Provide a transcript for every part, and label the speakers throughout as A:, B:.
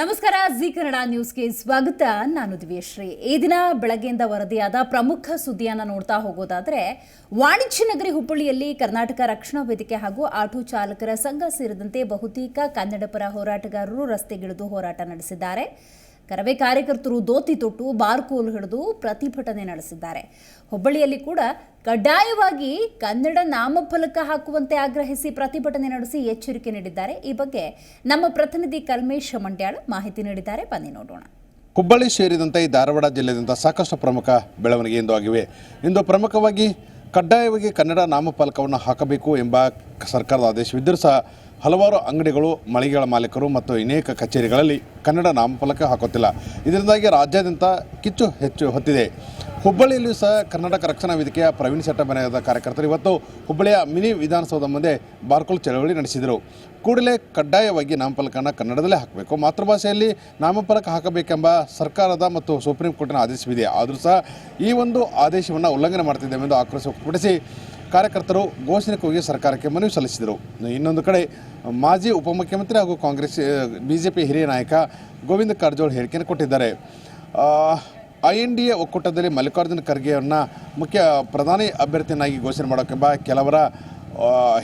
A: ನಮಸ್ಕಾರ, ಜಿ ಕನ್ನಡ ನ್ಯೂಸ್ಗೆ ಸ್ವಾಗತ. ನಾನು ದಿವ್ಯಶ್ರೀ. ಈ ದಿನ ಬೆಳಗ್ಗೆಯಿಂದ ವರದಿಯಾದ ಪ್ರಮುಖ ಸುದ್ದಿಯನ್ನು ನೋಡ್ತಾ ಹೋಗೋದಾದರೆ, ವಾಣಿಜ್ಯ ನಗರಿ ಹುಬ್ಬಳ್ಳಿಯಲ್ಲಿ ಕರ್ನಾಟಕ ರಕ್ಷಣಾ ವೇದಿಕೆ ಹಾಗೂ ಆಟೋ ಚಾಲಕರ ಸಂಘ ಸೇರಿದಂತೆ ಬಹುತೇಕ ಕನ್ನಡಪರ ಹೋರಾಟಗಾರರು ರಸ್ತೆಗಿಳಿದು ಹೋರಾಟ ನಡೆಸಿದ್ದಾರೆ. ಕರವೇ ಕಾರ್ಯಕರ್ತರು ದೋತಿ ತೊಟ್ಟು ಬಾರ್ಕೋಲ್ ಹಿಡಿದು ಪ್ರತಿಭಟನೆ ನಡೆಸಿದ್ದಾರೆ. ಹುಬ್ಬಳ್ಳಿಯಲ್ಲಿ ಕೂಡ ಕಡ್ಡಾಯವಾಗಿ ಕನ್ನಡ ನಾಮಫಲಕ ಹಾಕುವಂತೆ ಆಗ್ರಹಿಸಿ ಪ್ರತಿಭಟನೆ ನಡೆಸಿ ಎಚ್ಚರಿಕೆ ನೀಡಿದ್ದಾರೆ. ಈ ಬಗ್ಗೆ ನಮ್ಮ ಪ್ರತಿನಿಧಿ ಕಲ್ಮೇಶ್ ಮಂಡ್ಯಾಳ ಮಾಹಿತಿ ನೀಡಿದ್ದಾರೆ. ಬನ್ನಿ ನೋಡೋಣ.
B: ಹುಬ್ಬಳ್ಳಿ ಸೇರಿದಂತೆ ಈ ಧಾರವಾಡ ಜಿಲ್ಲೆಯಿಂದ ಸಾಕಷ್ಟು ಪ್ರಮುಖ ಬೆಳವಣಿಗೆ ಇಂದು ಆಗಿವೆ. ಇಂದು ಪ್ರಮುಖವಾಗಿ ಕಡ್ಡಾಯವಾಗಿ ಕನ್ನಡ ನಾಮಫಲಕವನ್ನು ಹಾಕಬೇಕು ಎಂಬ ಸರ್ಕಾರದ ಆದೇಶವಿದ್ದರೂ ಸಹ ಹಲವಾರು ಅಂಗಡಿಗಳು, ಮಳಿಗೆಗಳ ಮಾಲೀಕರು ಮತ್ತು ಅನೇಕ ಕಚೇರಿಗಳಲ್ಲಿ ಕನ್ನಡ ನಾಮಫಲಕ ಹಾಕುತ್ತಿಲ್ಲ. ಇದರಿಂದಾಗಿ ರಾಜ್ಯಾದ್ಯಂತ ಕಿಚ್ಚು ಹೆಚ್ಚು ಹೊತ್ತಿದೆ. ಹುಬ್ಬಳ್ಳಿಯಲ್ಲಿಯೂ ಸಹ ಕರ್ನಾಟಕ ರಕ್ಷಣಾ ವೇದಿಕೆಯ ಪ್ರವೀಣ್ ಸೆಟ್ಟಮನೆಯಾದ ಕಾರ್ಯಕರ್ತರು ಇವತ್ತು ಹುಬ್ಬಳ್ಳಿಯ ಮಿನಿ ವಿಧಾನಸೌಧ ಮುಂದೆ ಬಾರ್ಕೋಲ್ ಚಳವಳಿ ನಡೆಸಿದರು. ಕೂಡಲೇ ಕಡ್ಡಾಯವಾಗಿ ನಾಮಫಲಕನ ಕನ್ನಡದಲ್ಲೇ ಹಾಕಬೇಕು. ಮಾತೃಭಾಷೆಯಲ್ಲಿ ನಾಮಫಲಕ ಹಾಕಬೇಕೆಂಬ ಸರ್ಕಾರದ ಮತ್ತು ಸುಪ್ರೀಂ ಕೋರ್ಟಿನ ಆದೇಶವಿದೆ. ಆದರೂ ಸಹ ಈ ಒಂದು ಆದೇಶವನ್ನು ಉಲ್ಲಂಘನೆ ಮಾಡ್ತಿದ್ದೇವೆ ಎಂದು ಆಕ್ರೋಶ ವ್ಯಕ್ತಪಡಿಸಿ ಕಾರ್ಯಕರ್ತರು ಘೋಷಣೆ ಕೂಗಿ ಸರ್ಕಾರಕ್ಕೆ ಮನವಿ ಸಲ್ಲಿಸಿದರು. ಇನ್ನೊಂದು ಕಡೆ ಮಾಜಿ ಉಪಮುಖ್ಯಮಂತ್ರಿ ಹಾಗೂ ಕಾಂಗ್ರೆಸ್ ಬಿ ಜೆ ಪಿ ಹಿರಿಯ ನಾಯಕ ಗೋವಿಂದ ಕಾರಜೋಳ ಹೇಳಿಕೆಯನ್ನು ಕೊಟ್ಟಿದ್ದಾರೆ. ಐ ಎನ್ ಡಿ ಎ ಒಕ್ಕೂಟದಲ್ಲಿ ಮಲ್ಲಿಕಾರ್ಜುನ ಖರ್ಗೆಯನ್ನು ಮುಖ್ಯ ಪ್ರಧಾನಿ ಅಭ್ಯರ್ಥಿಯನ್ನಾಗಿ ಘೋಷಣೆ ಮಾಡೋಕೆಂಬ ಕೆಲವರ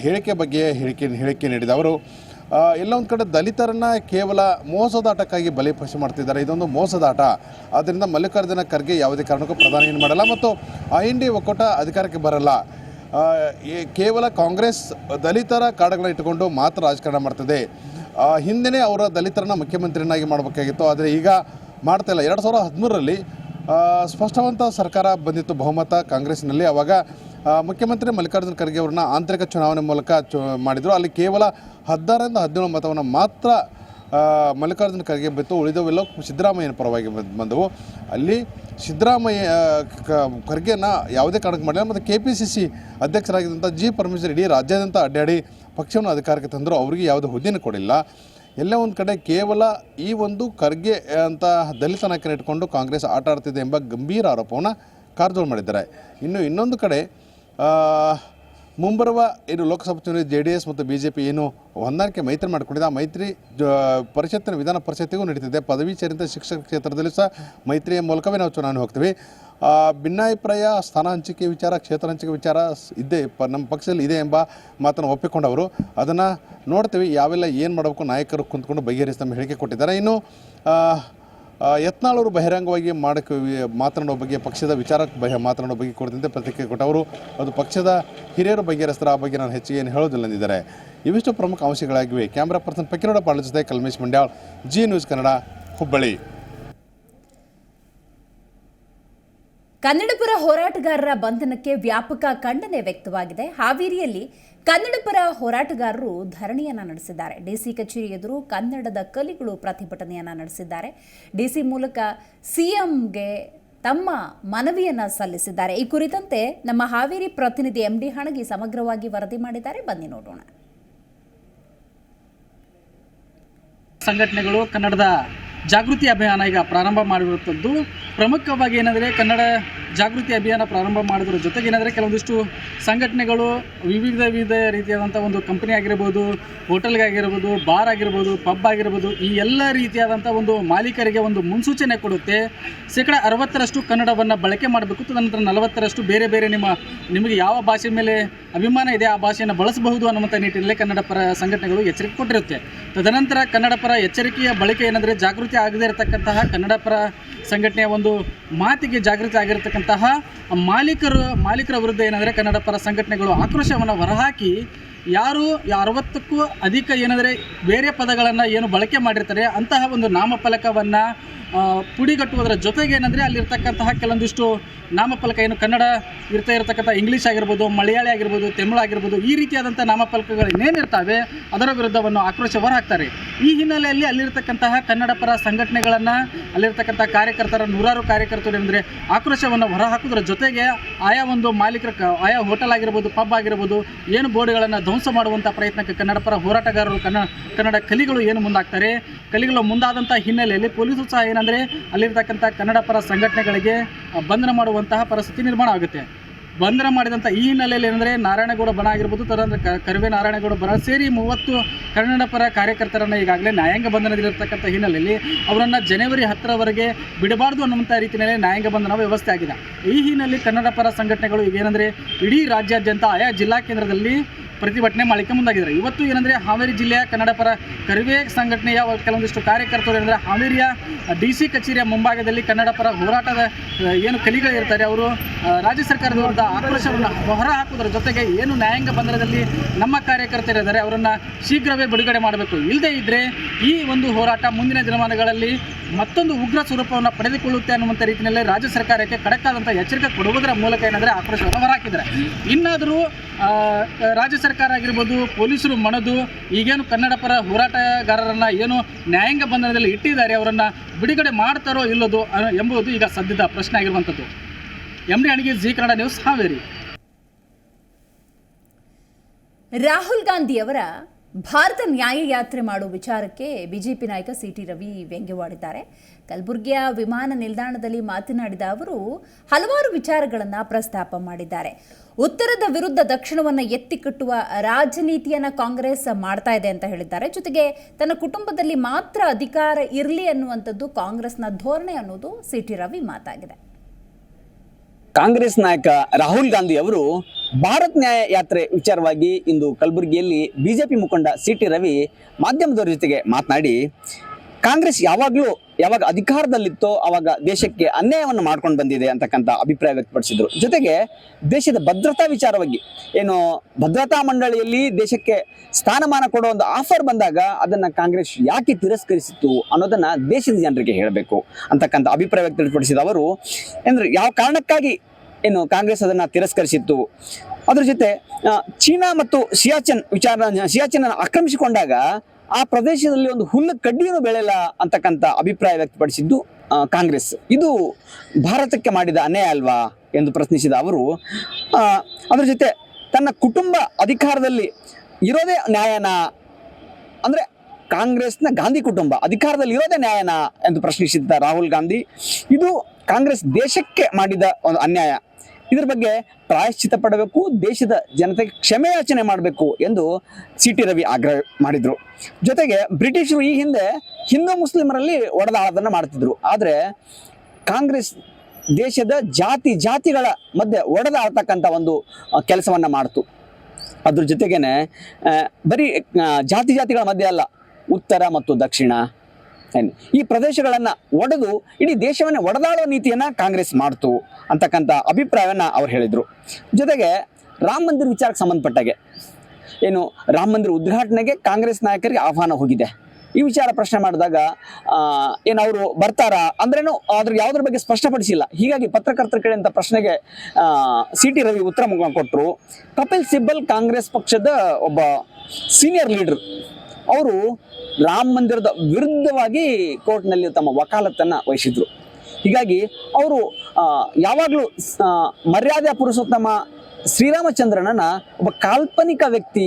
B: ಹೇಳಿಕೆ ಬಗ್ಗೆ ಹೇಳಿಕೆ ಹೇಳಿಕೆ ನೀಡಿದ ಅವರು ಎಲ್ಲೊಂದು ಕಡೆ ದಲಿತರನ್ನು ಕೇವಲ ಮೋಸದಾಟಕ್ಕಾಗಿ ಬಲಿಪಶು ಮಾಡ್ತಿದ್ದಾರೆ. ಇದೊಂದು ಮೋಸದಾಟ ಆದ್ದರಿಂದ ಮಲ್ಲಿಕಾರ್ಜುನ ಖರ್ಗೆ ಯಾವುದೇ ಕಾರಣಕ್ಕೂ ಪ್ರಧಾನಿ ಏನು ಮಾಡಲ್ಲ ಮತ್ತು ಆ ಇಂಡಿ ಒಕ್ಕೂಟ ಅಧಿಕಾರಕ್ಕೆ ಬರಲ್ಲ. ಕೇವಲ ಕಾಂಗ್ರೆಸ್ ದಲಿತರ ಕಾರ್ಡ್ಗಳನ್ನ ಇಟ್ಟುಕೊಂಡು ಮಾತ್ರ ರಾಜಕಾರಣ ಮಾಡ್ತದೆ. ಹಿಂದೆಯೇ ಅವರ ದಲಿತರನ್ನ ಮುಖ್ಯಮಂತ್ರಿಯನ್ನಾಗಿ ಮಾಡಬೇಕಾಗಿತ್ತು. ಆದರೆ ಈಗ ಮಾಡ್ತಾ ಇಲ್ಲ. ಎರಡು ಸಾವಿರದ ಹದಿಮೂರರಲ್ಲಿ ಸ್ಪಷ್ಟವಂತ ಸರ್ಕಾರ ಬಂದಿತ್ತು ಬಹುಮತ ಕಾಂಗ್ರೆಸ್ನಲ್ಲಿ ಅವಾಗ ಮುಖ್ಯಮಂತ್ರಿ ಮಲ್ಲಿಕಾರ್ಜುನ ಖರ್ಗೆ ಅವ್ರನ್ನ ಆಂತರಿಕ ಚುನಾವಣೆ ಮೂಲಕ ಚು, ಮಾಡಿದರು. ಅಲ್ಲಿ ಕೇವಲ ಹದಿನಾರರಿಂದ ಹದಿನೇಳು ಮತವನ್ನು ಮಾತ್ರ ಮಲ್ಲಿಕಾರ್ಜುನ ಖರ್ಗೆ ಬಿತ್ತು. ಉಳಿದವೆಲ್ಲ ಸಿದ್ದರಾಮಯ್ಯನ ಪರವಾಗಿ ಬಂದ್- ಬಂದವು. ಅಲ್ಲಿ ಸಿದ್ದರಾಮಯ್ಯ ಖರ್ಗೆನ ಯಾವುದೇ ಕಾರಣಕ್ಕೆ ಮಾಡಿಲ್ಲ ಮತ್ತು ಕೆ ಪಿ ಸಿ ಸಿ ಅಧ್ಯಕ್ಷರಾಗಿದ್ದಂಥ ಜಿ ಪರಮೇಶ್ವರ್ ಇಡೀ ರಾಜ್ಯಾದ್ಯಂತ ಅಡ್ಡಾಡಿ ಪಕ್ಷವನ್ನು ಅಧಿಕಾರಕ್ಕೆ ತಂದರು. ಅವರಿಗೆ ಯಾವುದೇ ಹುದ್ದೆಯನ್ನು ಕೊಡಿಲ್ಲ ಎಲ್ಲ ಒಂದು ಕಡೆ ಕೇವಲ ಈ ಒಂದು ಖರ್ಗೆ ಅಂತ ದಲಿತ ನಾಯಕನ ಇಟ್ಕೊಂಡು ಕಾಂಗ್ರೆಸ್ ಆಟ ಆಡ್ತಿದೆ ಎಂಬ ಗಂಭೀರ ಆರೋಪವನ್ನು ಕಾರಜೋಳ ಮಾಡಿದ್ದಾರೆ. ಇನ್ನು ಇನ್ನೊಂದು ಕಡೆ ಮುಂಬರುವ ಏನು ಲೋಕಸಭಾ ಚುನಾವಣೆ ಜೆ ಡಿ ಎಸ್ ಮತ್ತು ಬಿ ಜೆ ಪಿ ಏನು ಹೊಂದಾಣಿಕೆ ಮೈತ್ರಿ ಮಾಡಿಕೊಂಡಿದೆ. ಆ ಮೈತ್ರಿ ಪರಿಷತ್ತಿನ ವಿಧಾನ ಪರಿಷತ್ತಿಗೂ ನಡೀತಿದೆ. ಪದವಿ ಸೇರಿದಂತೆ ಶಿಕ್ಷಕ ಕ್ಷೇತ್ರದಲ್ಲಿ ಸಹ ಮೈತ್ರಿಯ ಮೂಲಕವೇ ನಾವು ಚುನಾವಣೆ ಹೋಗ್ತೀವಿ. ಭಿನ್ನಾಭಿಪ್ರಾಯ, ಸ್ಥಾನ ಹಂಚಿಕೆ ವಿಚಾರ, ಕ್ಷೇತ್ರ ಹಂಚಿಕೆ ವಿಚಾರ ಇದ್ದೇ ಇದೆ ಪ, ನಮ್ಮ ಪಕ್ಷದಲ್ಲಿ ಇದೆ ಎಂಬ ಮಾತನ್ನು ಒಪ್ಪಿಕೊಂಡವರು. ಅದನ್ನು ನೋಡ್ತೀವಿ. ಯಾವೆಲ್ಲ ಏನು ಮಾಡಬೇಕು, ನಾಯಕರು ಕುಂತ್ಕೊಂಡು ಬಗೆಹರಿಸಿ ನಮ್ಮ ಹೇಳಿಕೆ ಕೊಟ್ಟಿದ್ದಾರೆ. ಇನ್ನು ಯತ್ನಾಳ್ ಅವರು ಬಹಿರಂಗವಾಗಿ ಮಾಡಕ್ಕೆ ಮಾತನಾಡೋ ಬಗ್ಗೆ, ಪಕ್ಷದ ವಿಚಾರ ಬಹ ಮಾತನಾಡೋ ಬಗ್ಗೆ ಕುರಿತಂತೆ ಪ್ರತಿಕ್ರಿಯೆ ಕೊಟ್ಟವರು. ಅದು ಪಕ್ಷದ ಹಿರಿಯರು ಬಗೆಹರಿಸ್ತಾರೆ ಆ ಬಗ್ಗೆ ನಾನು ಹೆಚ್ಚಿಗೆ ಏನು ಹೇಳೋದಿಲ್ಲ ಎಂದಿದ್ದಾರೆ. ಇವಿಷ್ಟು ಪ್ರಮುಖ ಅಂಶಗಳಾಗಿವೆ. ಕ್ಯಾಮ್ರಾ ಪರ್ಸನ್ ಪಕ್ಕಿರೋಡ ಪಾಳ ಜೊತೆ ಕಲ್ಮೇಶ್ ಮಂಡ್ಯಾಳ್, ಜಿ ನ್ಯೂಸ್ ಕನ್ನಡ, ಹುಬ್ಬಳ್ಳಿ.
A: ಕನ್ನಡಪುರ ಹೋರಾಟಗಾರರ ಬಂಧನಕ್ಕೆ ವ್ಯಾಪಕ ಖಂಡನೆ ವ್ಯಕ್ತವಾಗಿದೆ. ಹಾವೇರಿಯಲ್ಲಿ ಕನ್ನಡಪರ ಹೋರಾಟಗಾರರು ಧರಣಿಯನ್ನ ನಡೆಸಿದ್ದಾರೆ. ಡಿಸಿ ಕಚೇರಿ ಎದುರು ಕನ್ನಡದ ಕಲಿಗಳು ಪ್ರತಿಭಟನೆಯನ್ನ ನಡೆಸಿದ್ದಾರೆ. ಡಿಸಿ ಮೂಲಕ ಸಿಎಂಗೆ ತಮ್ಮ ಮನವಿಯನ್ನ ಸಲ್ಲಿಸಿದ್ದಾರೆ. ಈ ಕುರಿತಂತೆ ನಮ್ಮ ಹಾವೇರಿ ಪ್ರತಿನಿಧಿ ಎಂಡಿ ಹಣಗಿ ಸಮಗ್ರವಾಗಿ ವರದಿ ಮಾಡಿದ್ದಾರೆ. ಬನ್ನಿ ನೋಡೋಣ.
C: ಸಂಘಟನೆಗಳು ಕನ್ನಡದ ಜಾಗೃತಿ ಅಭಿಯಾನ ಈಗ ಪ್ರಾರಂಭ ಮಾಡಿರುವಂಥದ್ದು ಪ್ರಮುಖವಾಗಿ ಏನಂದರೆ ಕನ್ನಡ ಜಾಗೃತಿ ಅಭಿಯಾನ ಪ್ರಾರಂಭ ಮಾಡೋದ್ರ. ಜೊತೆಗೆ ಏನಂದರೆ ಕೆಲವೊಂದಿಷ್ಟು ಸಂಘಟನೆಗಳು ವಿವಿಧ ವಿವಿಧ ರೀತಿಯಾದಂಥ ಒಂದು ಕಂಪನಿ ಆಗಿರ್ಬೋದು ಹೋಟೆಲ್ಗಾಗಿರ್ಬೋದು ಬಾರ್ ಆಗಿರ್ಬೋದು ಪಬ್ ಆಗಿರ್ಬೋದು, ಈ ಎಲ್ಲ ರೀತಿಯಾದಂಥ ಒಂದು ಮಾಲೀಕರಿಗೆ ಒಂದು ಮುನ್ಸೂಚನೆ ಕೊಡುತ್ತೆ. ಶೇಕಡ ಅರವತ್ತರಷ್ಟು ಕನ್ನಡವನ್ನು ಬಳಕೆ ಮಾಡಬೇಕು ತದನಂತರ ನಲವತ್ತರಷ್ಟು ಬೇರೆ ಬೇರೆ ನಿಮ್ಮ, ನಿಮಗೆ ಯಾವ ಭಾಷೆ ಮೇಲೆ ಅಭಿಮಾನ ಇದೆ ಆ ಭಾಷೆಯನ್ನು ಬಳಸಬಹುದು ಅನ್ನುವಂಥ ನಿಟ್ಟಿನಲ್ಲಿ ಕನ್ನಡ ಪರ ಸಂಘಟನೆಗಳು ಎಚ್ಚರಿಕೆ ಕೊಟ್ಟಿರುತ್ತೆ. ತದನಂತರ ಕನ್ನಡ ಪರ ಎಚ್ಚರಿಕೆಯ ಬಳಕೆ ಏನಂದರೆ ಜಾಗೃತಿ ಆಗದೇ ಇರತಕ್ಕಂತಹ ಕನ್ನಡ ಪರ ಸಂಘಟನೆಯ ಒಂದು ಮಾತಿಗೆ ಜಾಗೃತಿ ಆಗಿರತಕ್ಕಂತಹ ಮಾಲೀಕರು ಮಾಲೀಕರ ವಿರುದ್ಧ ಏನಂದರೆ ಕನ್ನಡ ಪರ ಸಂಘಟನೆಗಳು ಆಕ್ರೋಶವನ್ನು ಹೊರಹಾಕಿ ಯಾರು ಅರವತ್ತಕ್ಕೂ ಅಧಿಕ ಏನಂದರೆ ಬೇರೆ ಪದಗಳನ್ನು ಏನು ಬಳಕೆ ಮಾಡಿರ್ತಾರೆ, ಅಂತಹ ಒಂದು ನಾಮಫಲಕವನ್ನು ಪುಡಿಗಟ್ಟುವುದರ ಜೊತೆಗೆ ಏನಂದರೆ ಅಲ್ಲಿರ್ತಕ್ಕಂತಹ ಕೆಲವೊಂದಿಷ್ಟು ನಾಮಫಲಕ, ಏನು ಕನ್ನಡ ಇರ್ತಾ ಇರತಕ್ಕಂಥ ಇಂಗ್ಲೀಷ್ ಆಗಿರ್ಬೋದು, ಮಲಯಾಳಿ ಆಗಿರ್ಬೋದು, ತಮಿಳು ಆಗಿರ್ಬೋದು, ಈ ರೀತಿಯಾದಂಥ ನಾಮಫಲಕಗಳು ಇನ್ನೇನಿರ್ತವೆ ಅದರ ವಿರುದ್ಧವನ್ನು ಆಕ್ರೋಶ ಹೊರಹಾಕ್ತಾರೆ. ಈ ಹಿನ್ನೆಲೆಯಲ್ಲಿ ಅಲ್ಲಿರ್ತಕ್ಕಂತಹ ಕನ್ನಡ ಪರ ಸಂಘಟನೆಗಳನ್ನು, ಅಲ್ಲಿರ್ತಕ್ಕಂಥ ಕಾರ್ಯಕರ್ತರ ನೂರಾರು ಕಾರ್ಯಕರ್ತರು ಏನಂದರೆ ಆಕ್ರೋಶವನ್ನು ಹೊರಹಾಕುವುದರ ಜೊತೆಗೆ ಆಯಾ ಒಂದು ಮಾಲೀಕರ ಆಯಾ ಹೋಟೆಲ್ ಆಗಿರ್ಬೋದು, ಪಬ್ ಆಗಿರ್ಬೋದು, ಏನು ಬೋರ್ಡ್ಗಳನ್ನು ಧ್ವಂಸ ಮಾಡುವಂಥ ಪ್ರಯತ್ನಕ್ಕೆ ಕನ್ನಡ ಪರ ಹೋರಾಟಗಾರರು ಕನ್ನಡ ಕನ್ನಡ ಕಲಿಗಳು ಏನು ಮುಂದಾಗ್ತಾರೆ? ಕಲಿಗಳು ಮುಂದಾದಂಥ ಹಿನ್ನೆಲೆಯಲ್ಲಿ ಪೊಲೀಸರು ಸಹ ಏನಂದರೆ ಅಲ್ಲಿರ್ತಕ್ಕಂಥ ಕನ್ನಡ ಪರ ಸಂಘಟನೆಗಳಿಗೆ ಬಂಧನ ಮಾಡುವಂತಹ ಪರಿಸ್ಥಿತಿ ನಿರ್ಮಾಣ ಆಗುತ್ತೆ. ಬಂಧನ ಮಾಡಿದಂಥ ಈ ಹಿನ್ನೆಲೆಯಲ್ಲಿ ಏನಂದರೆ ನಾರಾಯಣಗೌಡ ಬಣ ಆಗಿರ್ಬೋದು, ತದಂದ್ರೆ ಕರಿವೆ ನಾರಾಯಣಗೌಡ ಬಣ ಸೇರಿ ಮೂವತ್ತು ಕನ್ನಡ ಪರ ಕಾರ್ಯಕರ್ತರನ್ನು ಈಗಾಗಲೇ ನ್ಯಾಯಾಂಗ ಬಂಧನದಲ್ಲಿರ್ತಕ್ಕಂಥ ಹಿನ್ನೆಲೆಯಲ್ಲಿ ಅವರನ್ನು ಜನವರಿ ಹತ್ತರವರೆಗೆ ಬಿಡಬಾರ್ದು ಅನ್ನುವಂಥ ರೀತಿಯಲ್ಲಿ ನ್ಯಾಯಾಂಗ ಬಂಧನ ವ್ಯವಸ್ಥೆ ಆಗಿದೆ. ಈ ಹಿನ್ನೆಲೆಯಲ್ಲಿ ಕನ್ನಡ ಪರ ಸಂಘಟನೆಗಳು ಈಗ ಏನಂದರೆ ಇಡೀ ರಾಜ್ಯಾದ್ಯಂತ ಆಯಾ ಜಿಲ್ಲಾ ಕೇಂದ್ರದಲ್ಲಿ ಪ್ರತಿಭಟನೆ ಮಾಡಲಿಕ್ಕೆ ಮುಂದಾಗಿದ್ದಾರೆ. ಇವತ್ತು ಏನಂದರೆ ಹಾವೇರಿ ಜಿಲ್ಲೆಯ ಕನ್ನಡ ಪರ ಕರಿವೆ ಸಂಘಟನೆಯ ಕೆಲವೊಂದಿಷ್ಟು ಕಾರ್ಯಕರ್ತರು ಏನಂದ್ರೆ ಹಾವೇರಿಯ ಡಿ ಸಿ ಕಚೇರಿಯ ಮುಂಭಾಗದಲ್ಲಿ ಕನ್ನಡ ಪರ ಹೋರಾಟದ ಏನು ಕಲಿಗಳಿರ್ತಾರೆ ಅವರು ರಾಜ್ಯ ಸರ್ಕಾರದ ವಿರುದ್ಧ ಆಕ್ರೋಶವನ್ನು ಹೊರ ಹಾಕುವುದರ ಜೊತೆಗೆ ಏನು ನ್ಯಾಯಾಂಗ ಬಂಧನದಲ್ಲಿ ನಮ್ಮ ಕಾರ್ಯಕರ್ತರಿದ್ದಾರೆ ಅವರನ್ನು ಶೀಘ್ರವೇ ಬಿಡುಗಡೆ ಮಾಡಬೇಕು. ಇಲ್ಲದೇ ಇದ್ದರೆ ಈ ಒಂದು ಹೋರಾಟ ಮುಂದಿನ ದಿನಮಾನಗಳಲ್ಲಿ ಮತ್ತೊಂದು ಉಗ್ರ ಸ್ವರೂಪವನ್ನು ಪಡೆದುಕೊಳ್ಳುತ್ತೆ ಅನ್ನುವಂಥ ರೀತಿಯಲ್ಲಿ ರಾಜ್ಯ ಸರ್ಕಾರಕ್ಕೆ ಕಡಕ್ಕಾದಂಥ ಎಚ್ಚರಿಕೆ ಕೊಡುವುದರ ಮೂಲಕ ಏನಂದರೆ ಆಕ್ರೋಶವನ್ನು ಹೊರಹಾಕಿದ್ದಾರೆ ಇನ್ನಾದರೂ ರಾಜ್ಯ ಸರ್ಕಾರ ಆಗಿರ್ಬೋದು, ಪೊಲೀಸರು ಮಣದು, ಈಗೇನು ಕನ್ನಡ ಪರ ಹೋರಾಟಗಾರರನ್ನ ಏನು ನ್ಯಾಯಾಂಗ ಬಂಧನದಲ್ಲಿ ಇಟ್ಟಿದ್ದಾರೆ, ಅವರನ್ನ ಬಿಡುಗಡೆ ಮಾಡ್ತಾರೋ ಇಲ್ಲದೋ ಎಂಬುದು ಈಗ ಸದ್ಯದ ಪ್ರಶ್ನೆ ಆಗಿರುವಂಥದ್ದು. M D Anagi, Zee Kannada News Haveri.
A: Rahul ಗಾಂಧಿಯವರ ಭಾರತ ನ್ಯಾಯ ಯಾತ್ರೆ ಮಾಡುವ ವಿಚಾರಕ್ಕೆ ಬಿಜೆಪಿ ನಾಯಕ ಸಿ ಟಿ ರವಿ ವ್ಯಂಗ್ಯವಾಡಿದ್ದಾರೆ. ಕಲಬುರಗಿಯ ವಿಮಾನ ನಿಲ್ದಾಣದಲ್ಲಿ ಮಾತನಾಡಿದ ಅವರು, ಹಲವಾರು ವಿಚಾರಗಳನ್ನು ಪ್ರಸ್ತಾಪ ಮಾಡಿದ್ದಾರೆ. ಉತ್ತರದ ವಿರುದ್ಧ ದಕ್ಷಿಣವನ್ನು ಎತ್ತಿಕಟ್ಟುವ ರಾಜನೀತಿಯನ್ನು ಕಾಂಗ್ರೆಸ್ ಮಾಡ್ತಾ ಇದೆ ಅಂತ ಹೇಳಿದ್ದಾರೆ. ಜೊತೆಗೆ ತನ್ನ ಕುಟುಂಬದಲ್ಲಿ ಮಾತ್ರ ಅಧಿಕಾರ ಇರಲಿ ಅನ್ನುವಂಥದ್ದು ಕಾಂಗ್ರೆಸ್ನ ಧೋರಣೆ ಅನ್ನೋದು ಸಿ ಟಿ ರವಿ ಮಾತಾಗಿದೆ.
D: ಕಾಂಗ್ರೆಸ್ ನಾಯಕ ರಾಹುಲ್ ಗಾಂಧಿ ಅವರು ಭಾರತ್ ನ್ಯಾಯ ಯಾತ್ರೆ ವಿಚಾರವಾಗಿ ಇಂದು ಕಲಬುರಗಿಯಲ್ಲಿ ಬಿಜೆಪಿ ಮುಖಂಡ ಸಿ ಟಿ ರವಿ ಮಾಧ್ಯಮದವರ ಜೊತೆಗೆ ಮಾತನಾಡಿ, ಕಾಂಗ್ರೆಸ್ ಯಾವಾಗಲೂ ಯಾವಾಗ ಅಧಿಕಾರದಲ್ಲಿತ್ತೋ ಅವಾಗ ದೇಶಕ್ಕೆ ಅನ್ಯಾಯವನ್ನು ಮಾಡ್ಕೊಂಡು ಬಂದಿದೆ ಅಂತಕ್ಕಂಥ ಅಭಿಪ್ರಾಯ ವ್ಯಕ್ತಪಡಿಸಿದ್ರು. ಜೊತೆಗೆ ದೇಶದ ಭದ್ರತಾ ವಿಚಾರವಾಗಿ ಏನು ಭದ್ರತಾ ಮಂಡಳಿಯಲ್ಲಿ ದೇಶಕ್ಕೆ ಸ್ಥಾನಮಾನ ಕೊಡೋ ಒಂದು ಆಫರ್ ಬಂದಾಗ ಅದನ್ನ ಕಾಂಗ್ರೆಸ್ ಯಾಕೆ ತಿರಸ್ಕರಿಸಿತ್ತು ಅನ್ನೋದನ್ನ ದೇಶದ ಜನರಿಗೆ ಹೇಳಬೇಕು ಅಂತಕ್ಕಂಥ ಅಭಿಪ್ರಾಯ ವ್ಯಕ್ತಪಡಿಸಿದ ಅವರು, ಅಂದರೆ ಯಾವ ಕಾರಣಕ್ಕಾಗಿ ಏನು ಕಾಂಗ್ರೆಸ್ ಅದನ್ನ ತಿರಸ್ಕರಿಸಿತ್ತು? ಅದ್ರ ಜೊತೆ ಚೀನಾ ಮತ್ತು ಸಿಯಾಚನ್ ವಿಚಾರ ಸಿಯಾಚನ್ ಆಕ್ರಮಿಸಿಕೊಂಡಾಗ ಆ ಪ್ರದೇಶದಲ್ಲಿ ಒಂದು ಹುಲ್ಲು ಕಡ್ಡಿಯನ್ನು ಬೆಳೆಯಲ್ಲ ಅಂತಕ್ಕಂಥ ಅಭಿಪ್ರಾಯ ವ್ಯಕ್ತಪಡಿಸಿದ್ದು ಕಾಂಗ್ರೆಸ್. ಇದು ಭಾರತಕ್ಕೆ ಮಾಡಿದ ಅನ್ಯಾಯ ಅಲ್ವಾ ಎಂದು ಪ್ರಶ್ನಿಸಿದ ಅವರು ಅದರ ಜೊತೆ ತನ್ನ ಕುಟುಂಬ ಅಧಿಕಾರದಲ್ಲಿ ಇರೋದೇ ನ್ಯಾಯನ? ಅಂದರೆ ಕಾಂಗ್ರೆಸ್ನ ಗಾಂಧಿ ಕುಟುಂಬ ಅಧಿಕಾರದಲ್ಲಿ ಇರೋದೇ ನ್ಯಾಯನ? ಎಂದು ಪ್ರಶ್ನಿಸಿದ್ದ ರಾಹುಲ್ ಗಾಂಧಿ, ಇದು ಕಾಂಗ್ರೆಸ್ ದೇಶಕ್ಕೆ ಮಾಡಿದ ಒಂದು ಅನ್ಯಾಯ. ಇದ್ರ ಬಗ್ಗೆ ಪ್ರಾಯಶ್ಚಿತ ಪಡಬೇಕು, ದೇಶದ ಜನತೆಗೆ ಕ್ಷಮೆ ಯಾಚನೆ ಮಾಡಬೇಕು ಎಂದು ಸಿ ಟಿ ರವಿ ಆಗ್ರಹ ಮಾಡಿದ್ರು. ಜೊತೆಗೆ ಬ್ರಿಟಿಷರು ಈ ಹಿಂದೆ ಹಿಂದೂ ಮುಸ್ಲಿಮರಲ್ಲಿ ಒಡೆದಾಳದನ್ನ ಮಾಡ್ತಿದ್ರು. ಆದರೆ ಕಾಂಗ್ರೆಸ್ ದೇಶದ ಜಾತಿ ಜಾತಿಗಳ ಮಧ್ಯೆ ಒಡೆದಾಡ್ತಕ್ಕಂಥ ಒಂದು ಕೆಲಸವನ್ನ ಮಾಡ್ತು. ಅದ್ರ ಜೊತೆಗೇನೆ ಬರೀ ಜಾತಿ ಜಾತಿಗಳ ಮಧ್ಯೆ ಅಲ್ಲ, ಉತ್ತರ ಮತ್ತು ದಕ್ಷಿಣ ಈ ಪ್ರದೇಶಗಳನ್ನು ಒಡೆದು ಇಡೀ ದೇಶವನ್ನೇ ಒಡೆದಾಳೋ ನೀತಿಯನ್ನ ಕಾಂಗ್ರೆಸ್ ಮಾಡ್ತು ಅಂತಕ್ಕಂಥ ಅಭಿಪ್ರಾಯವನ್ನ ಅವ್ರು ಹೇಳಿದ್ರು. ಜೊತೆಗೆ ರಾಮ ಮಂದಿರ ವಿಚಾರಕ್ಕೆ ಸಂಬಂಧಪಟ್ಟಾಗೆ ಏನು ರಾಮ ಮಂದಿರ ಉದ್ಘಾಟನೆಗೆ ಕಾಂಗ್ರೆಸ್ ನಾಯಕರಿಗೆ ಆಹ್ವಾನ ಹೋಗಿದೆ. ಈ ವಿಚಾರ ಪ್ರಶ್ನೆ ಮಾಡಿದಾಗ ಏನು ಅವರು ಬರ್ತಾರಾ? ಅಂದ್ರೇನು ಅದ್ರ ಯಾವುದ್ರ ಬಗ್ಗೆ ಸ್ಪಷ್ಟಪಡಿಸಿಲ್ಲ. ಹೀಗಾಗಿ ಪತ್ರಕರ್ತರ ಕಡೆಯಿಂದ ಪ್ರಶ್ನೆಗೆ ಸಿ ಟಿ ರವಿ ಉತ್ತರ ಕೊಟ್ಟರು ಕಪಿಲ್ ಸಿಬ್ಬಲ್ ಕಾಂಗ್ರೆಸ್ ಪಕ್ಷದ ಒಬ್ಬ ಸೀನಿಯರ್ ಲೀಡರ್ ಅವರು ರಾಮ ಮಂದಿರದ ವಿರುದ್ಧವಾಗಿ ಕೋರ್ಟ್ನಲ್ಲಿ ತಮ್ಮ ವಕಾಲತ್ತನ್ನ ವಹಿಸಿದ್ರು. ಹೀಗಾಗಿ ಅವರು ಯಾವಾಗಲೂ ಮರ್ಯಾದೆ ಪುರುಷೋತ್ತಮ ಶ್ರೀರಾಮಚಂದ್ರನನ್ನ ಒಬ್ಬ ಕಾಲ್ಪನಿಕ ವ್ಯಕ್ತಿ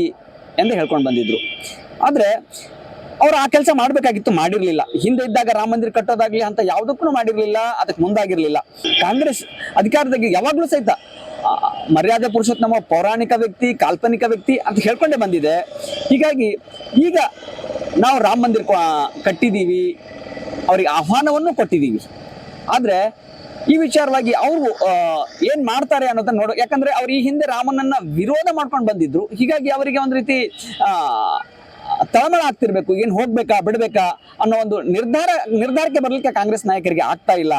D: ಎಂದು ಹೇಳ್ಕೊಂಡು ಬಂದಿದ್ರು. ಆದರೆ ಅವ್ರು ಆ ಕೆಲಸ ಮಾಡಬೇಕಾಗಿತ್ತು ಮಾಡಿರಲಿಲ್ಲ. ಹಿಂದೆ ಇದ್ದಾಗ ರಾಮ ಮಂದಿರ ಕಟ್ಟೋದಾಗ್ಲಿ ಅಂತ ಯಾವುದಕ್ಕೂ ಮಾಡಿರಲಿಲ್ಲ, ಅದಕ್ಕೆ ಮುಂದಾಗಿರಲಿಲ್ಲ. ಕಾಂಗ್ರೆಸ್ ಅಧಿಕಾರದಾಗ ಯಾವಾಗಲೂ ಸಹಿತ ಮರ್ಯಾದೆ ಪುರುಷೋತ್ತಮ, ಪೌರಾಣಿಕ ವ್ಯಕ್ತಿ, ಕಾಲ್ಪನಿಕ ವ್ಯಕ್ತಿ ಅಂತ ಹೇಳ್ಕೊಂಡೇ ಬಂದಿದೆ. ಹೀಗಾಗಿ ಈಗ ನಾವು ರಾಮ ಮಂದಿರ ಕಟ್ಟಿದ್ದೀವಿ. ಅವ್ರಿಗೆ ಆಹ್ವಾನವನ್ನು ಕೊಟ್ಟಿದ್ದೀವಿ. ಆದರೆ ಈ ವಿಚಾರವಾಗಿ ಅವರು ಏನು ಮಾಡ್ತಾರೆ ಅನ್ನೋದನ್ನ ನೋಡೋ, ಯಾಕಂದ್ರೆ ಅವ್ರು ಈ ಹಿಂದೆ ರಾಮನನ್ನ ವಿರೋಧ ಮಾಡ್ಕೊಂಡು ಬಂದಿದ್ರು. ಹೀಗಾಗಿ ಅವರಿಗೆ ಒಂದು ರೀತಿ ತಳಮಳ ಆಗ್ತಿರ್ಬೇಕು. ಏನು ಹೋಗ್ಬೇಕಾ, ಬಿಡಬೇಕಾ ಅನ್ನೋ ಒಂದು ನಿರ್ಧಾರ, ನಿರ್ಧಾರಕ್ಕೆ ಬರಲಿಕ್ಕೆ ಕಾಂಗ್ರೆಸ್ ನಾಯಕರಿಗೆ ಆಗ್ತಾ ಇಲ್ಲ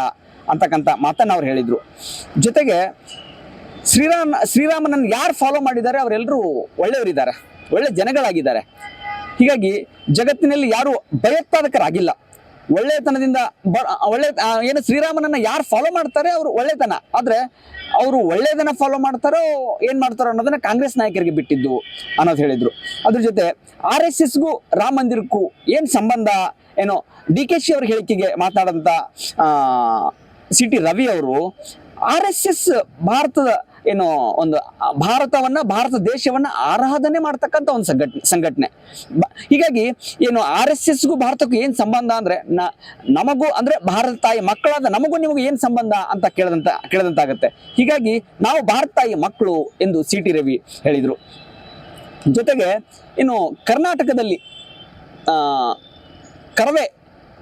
D: ಅಂತಕ್ಕಂಥ ಮಾತನ್ನು ಅವ್ರು ಹೇಳಿದ್ರು. ಜೊತೆಗೆ ಶ್ರೀರಾಮ್, ಶ್ರೀರಾಮನನ್ನು ಯಾರು ಫಾಲೋ ಮಾಡಿದ್ದಾರೆ ಅವರೆಲ್ಲರೂ ಒಳ್ಳೆಯವರಿದ್ದಾರೆ, ಒಳ್ಳೆ ಜನಗಳಾಗಿದ್ದಾರೆ. ಹೀಗಾಗಿ ಜಗತ್ತಿನಲ್ಲಿ ಯಾರು ಭಯೋತ್ಪಾದಕರಾಗಿಲ್ಲ. ಒಳ್ಳೆತನದಿಂದ ಬ, ಒಳ್ಳೆ ಏನು ಶ್ರೀರಾಮನನ್ನ ಯಾರು ಫಾಲೋ ಮಾಡ್ತಾರೆ ಅವರು ಒಳ್ಳೆತನ. ಆದರೆ ಅವರು ಒಳ್ಳೆಯದನ್ನ ಫಾಲೋ ಮಾಡ್ತಾರೋ ಏನು ಮಾಡ್ತಾರೋ ಅನ್ನೋದನ್ನ ಕಾಂಗ್ರೆಸ್ ನಾಯಕರಿಗೆ ಬಿಟ್ಟಿದ್ದು ಅನ್ನೋದು ಹೇಳಿದರು. ಅದ್ರ ಜೊತೆ ಆರ್ ಎಸ್ ಎಸ್ಗೂ ರಾಮ ಮಂದಿರಕ್ಕೂ ಏನು ಸಂಬಂಧ? ಏನೋ ಡಿ ಕೆ ಶಿ ಅವ್ರ ಹೇಳಿಕೆಗೆ ಮಾತನಾದಂತ ಸಿ ಟಿ ರವಿ ಅವರು, ಆರ್ ಎಸ್ ಎಸ್ ಭಾರತದ ಏನು ಒಂದು ಭಾರತವನ್ನ, ಭಾರತ ದೇಶವನ್ನ ಆರಾಧನೆ ಮಾಡ್ತಕ್ಕಂಥ ಒಂದು ಸಂಘಟನೆ. ಸಂಘಟನೆ ಹೀಗಾಗಿ ಏನು ಆರ್ ಎಸ್ ಎಸ್ಗೂ ಭಾರತಕ್ಕೂ ಏನು ಸಂಬಂಧ ಅಂದ್ರೆ ನಮಗೂ ಅಂದ್ರೆ ಭಾರತ ತಾಯಿ ಮಕ್ಕಳಾದ ನಮಗೂ ನಿಮಗೂ ಏನು ಸಂಬಂಧ ಅಂತ ಕೇಳದಂತ, ಕೇಳದಂತಾಗತ್ತೆ. ಹೀಗಾಗಿ ನಾವು ಭಾರತ ತಾಯಿ ಮಕ್ಕಳು ಎಂದು ಸಿ ಟಿ ರವಿ ಹೇಳಿದರು. ಜೊತೆಗೆ ಇನ್ನು ಕರ್ನಾಟಕದಲ್ಲಿ ಕರವೇ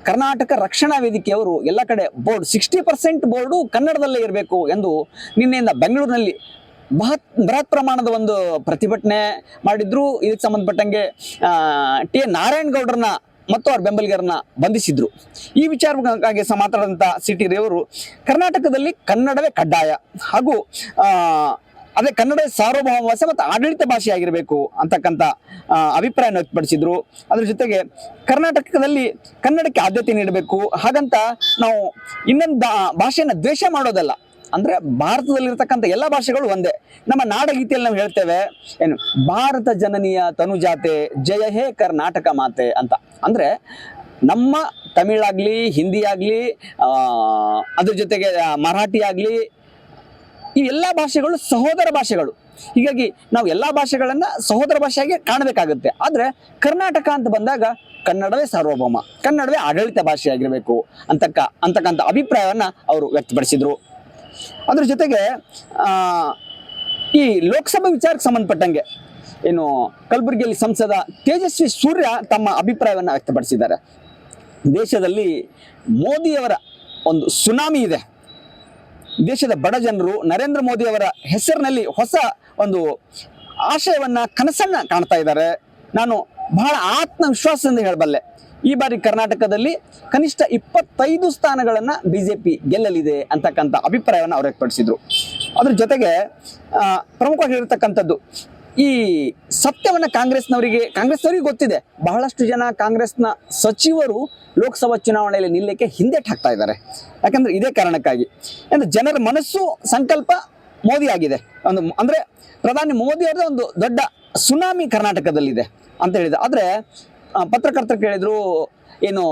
D: ಕರ್ನಾಟಕ ರಕ್ಷಣಾ ವೇದಿಕೆಯವರು ಎಲ್ಲ ಕಡೆ ಬೋರ್ಡ್ ಸಿಕ್ಸ್ಟಿ ಪರ್ಸೆಂಟ್ ಬೋರ್ಡು ಕನ್ನಡದಲ್ಲೇ ಇರಬೇಕು ಎಂದು ನಿನ್ನೆಯಿಂದ ಬೆಂಗಳೂರಿನಲ್ಲಿ ಬೃಹತ್ ಬೃಹತ್ ಪ್ರಮಾಣದ ಒಂದು ಪ್ರತಿಭಟನೆ ಮಾಡಿದ್ರು. ಇದಕ್ಕೆ ಸಂಬಂಧಪಟ್ಟಂಗೆ ಟಿ ಎನ್ ನಾರಾಯಣಗೌಡರನ್ನ ಮತ್ತು ಅವ್ರ ಬೆಂಬಲಿಗರನ್ನ ಬಂಧಿಸಿದ್ರು. ಈ ವಿಚಾರಕ್ಕಾಗಿ ಮಾತಾಡಿದಂಥ ಸಿ ಟಿ ರೇವರು, ಕರ್ನಾಟಕದಲ್ಲಿ ಕನ್ನಡವೇ ಕಡ್ಡಾಯ. ಹಾಗೂ ಅದೇ ಕನ್ನಡ ಸಾರ್ವಭೌಮ ಭಾಷೆ ಮತ್ತು ಆಡಳಿತ ಭಾಷೆ ಆಗಿರಬೇಕು ಅಂತಕ್ಕಂಥ ಅಭಿಪ್ರಾಯ ವ್ಯಕ್ತಪಡಿಸಿದ್ರು. ಅದ್ರ ಜೊತೆಗೆ ಕರ್ನಾಟಕದಲ್ಲಿ ಕನ್ನಡಕ್ಕೆ ಆದ್ಯತೆ ನೀಡಬೇಕು. ಹಾಗಂತ ನಾವು ಇನ್ನೊಂದು ಭಾಷೆಯನ್ನು ದ್ವೇಷ ಮಾಡೋದಲ್ಲ. ಅಂದ್ರೆ ಭಾರತದಲ್ಲಿರ್ತಕ್ಕಂಥ ಎಲ್ಲ ಭಾಷೆಗಳು ಒಂದೇ. ನಮ್ಮ ನಾಡಗೀತೆಯಲ್ಲಿ ನಾವು ಹೇಳ್ತೇವೆ, ಏನು, ಭಾರತ ಜನನೀಯ ತನುಜಾತೆ, ಜಯ ಹೇ ಕರ್ನಾಟಕ ಮಾತೆ ಅಂತ. ಅಂದ್ರೆ ನಮ್ಮ ತಮಿಳಾಗ್ಲಿ ಹಿಂದಿ ಆಗ್ಲಿ ಅದ್ರ ಜೊತೆಗೆ ಮರಾಠಿ ಆಗ್ಲಿ ಈ ಎಲ್ಲ ಭಾಷೆಗಳು ಸಹೋದರ ಭಾಷೆಗಳು. ಹೀಗಾಗಿ ನಾವು ಎಲ್ಲ ಭಾಷೆಗಳನ್ನ ಸಹೋದರ ಭಾಷೆಯಾಗಿ ಕಾಣಬೇಕಾಗುತ್ತೆ. ಆದ್ರೆ ಕರ್ನಾಟಕ ಅಂತ ಬಂದಾಗ ಕನ್ನಡವೇ ಸಾರ್ವಭೌಮ, ಕನ್ನಡವೇ ಆಡಳಿತ ಭಾಷೆಯಾಗಿರಬೇಕು ಅಂತಕ್ಕ, ಅಂತಕ್ಕಂಥ ಅಭಿಪ್ರಾಯವನ್ನ ಅವರು ವ್ಯಕ್ತಪಡಿಸಿದ್ರು. ಅದ್ರ ಜೊತೆಗೆ ಈ ಲೋಕಸಭಾ ವಿಚಾರಕ್ಕೆ ಸಂಬಂಧಪಟ್ಟಂಗೆ ಏನು ಕಲಬುರಗಿಯಲ್ಲಿ ಸಂಸದ ತೇಜಸ್ವಿ ಸೂರ್ಯ ತಮ್ಮ ಅಭಿಪ್ರಾಯವನ್ನು ವ್ಯಕ್ತಪಡಿಸಿದ್ದಾರೆ. ದೇಶದಲ್ಲಿ ಮೋದಿಯವರ ಒಂದು ಸುನಾಮಿ ಇದೆ. ದೇಶದ ಬಡ ಜನರು ನರೇಂದ್ರ ಮೋದಿ ಅವರ ಹೆಸರಿನಲ್ಲಿ ಹೊಸ ಒಂದು ಆಶಯವನ್ನ, ಕನಸನ್ನ ಕಾಣ್ತಾ ಇದ್ದಾರೆ. ನಾನು ಬಹಳ ಆತ್ಮವಿಶ್ವಾಸದಿಂದ ಹೇಳಬಲ್ಲೆ. ಈ ಬಾರಿ ಕರ್ನಾಟಕದಲ್ಲಿ ಕನಿಷ್ಠ ಇಪ್ಪತ್ತೈದು ಸ್ಥಾನಗಳನ್ನ ಬಿಜೆಪಿ ಗೆಲ್ಲಲಿದೆ ಅಂತಕ್ಕಂಥ ಅಭಿಪ್ರಾಯವನ್ನು ಅವರು ವ್ಯಕ್ತಪಡಿಸಿದ್ರು. ಅದ್ರ ಜೊತೆಗೆ ಪ್ರಮುಖವಾಗಿರ್ತಕ್ಕಂಥದ್ದು ಈ ಸತ್ಯವನ್ನ ಕಾಂಗ್ರೆಸ್ನವರಿಗೆ ಕಾಂಗ್ರೆಸ್ನವರಿಗೆ ಗೊತ್ತಿದೆ. ಬಹಳಷ್ಟು ಜನ ಕಾಂಗ್ರೆಸ್ನ ಸಚಿವರು ಲೋಕಸಭಾ ಚುನಾವಣೆಯಲ್ಲಿ ನಿಲ್ಲಕ್ಕೆ ಹಿಂದೆಟ್ ಹಾಕ್ತಾ ಇದ್ದಾರೆ. ಯಾಕಂದ್ರೆ ಇದೇ ಕಾರಣಕ್ಕಾಗಿ. ಅಂದ್ರೆ ಜನರ ಮನಸ್ಸು ಸಂಕಲ್ಪ ಮೋದಿ ಆಗಿದೆ. ಒಂದು ಅಂದ್ರೆ ಪ್ರಧಾನಿ ಮೋದಿ ಅವರ ಒಂದು ದೊಡ್ಡ ಸುನಾಮಿ ಕರ್ನಾಟಕದಲ್ಲಿದೆ ಅಂತ ಹೇಳಿದೆ ಆದ್ರೆ ಪತ್ರಕರ್ತರು ಕೇಳಿದ್ರು, ಏನು,